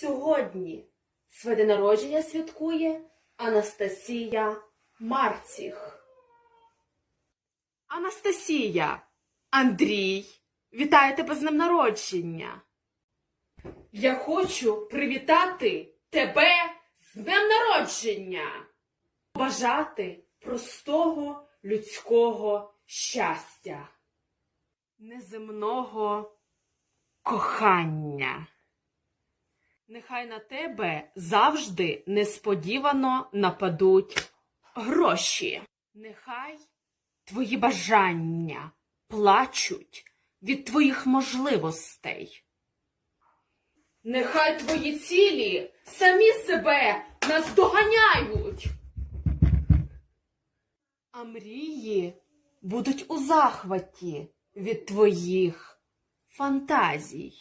Сьогодні своє день народження святкує Анастасія Марціх. Анастасія, Андрій, вітаю тебе з днем народження. Я хочу привітати тебе з днем народження. Бажати простого людського щастя, неземного кохання. Нехай на тебе завжди несподівано нападуть гроші. Нехай твої бажання плачуть від твоїх можливостей. Нехай твої цілі самі себе наздоганяють. А мрії будуть у захваті від твоїх фантазій.